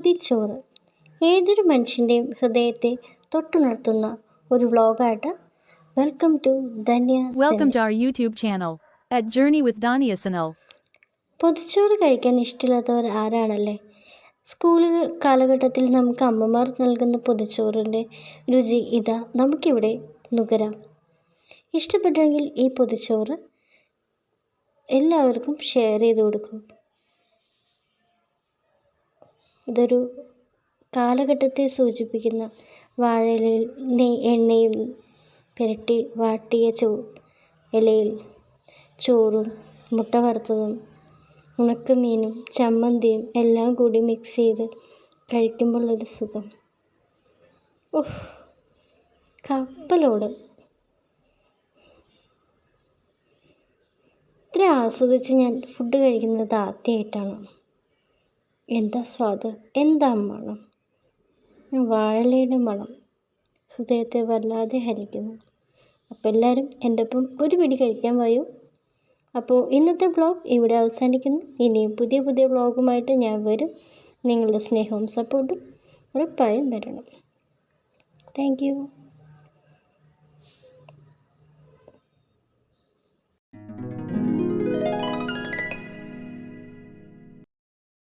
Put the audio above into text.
പൊതിച്ചോറ് ഏതൊരു മനുഷ്യന്റെയും ഹൃദയത്തെ തൊട്ടുണർത്തുന്ന ഒരു വ്ളോഗായിട്ട് welcome to Dhanya welcome to our YouTube channel at journey with Dania Sanal. പൊതിച്ചോറ് കഴിക്കാൻ ഇഷ്ടമില്ലാത്തവർ ആരാണല്ലേ? സ്കൂൾ കാലഘട്ടത്തിൽ നമുക്ക് അമ്മമാർ നൽകുന്ന പൊതിച്ചോറിന്റെ രുചി ഇതാ നമുക്കിവിടെ നുകരാം. ഇഷ്ടപ്പെട്ടെങ്കിൽ ഈ പൊതിച്ചോറ് എല്ലാവർക്കും ഷെയർ ചെയ്ത് കൊടുക്കും. ഇതൊരു കാലഘട്ടത്തെ സൂചിപ്പിക്കുന്ന വാഴയിലയിൽ എണ്ണയും പുരട്ടി വാട്ടിയ ചോ ഇലയിൽ ചോറും മുട്ട വറുത്തതും ഉണക്കമീനും ചമ്മന്തിയും എല്ലാം കൂടി മിക്സ് ചെയ്ത് കഴിക്കുമ്പോഴുള്ളൊരു സുഖം. ഓഹ് കപ്പലോട് ഇത്ര ആസ്വദിച്ച് ഞാൻ ഫുഡ് കഴിക്കുന്നത് ആദ്യമായിട്ടാണ്. എന്താ സ്വാദ്? എന്താ മണം? വാഴയിലയുടെ മണം. ഹൃദയത്തെ വല്ലാതെ ഹരിക്കുന്നു അപ്പോൾ എല്ലാവരും എന്റെ ഒപ്പം ഒരു പിടി കഴിക്കാൻ വയ്യൂ അപ്പോൾ ഇന്നത്തെ വ്ളോഗ് ഇവിടെ അവസാനിക്കുന്നു. ഇനിയും പുതിയ പുതിയ വ്ളോഗുമായിട്ട് ഞാൻ വരും. നിങ്ങളുടെ സ്നേഹവും സപ്പോർട്ടും ഉറപ്പായും വരണം. താങ്ക്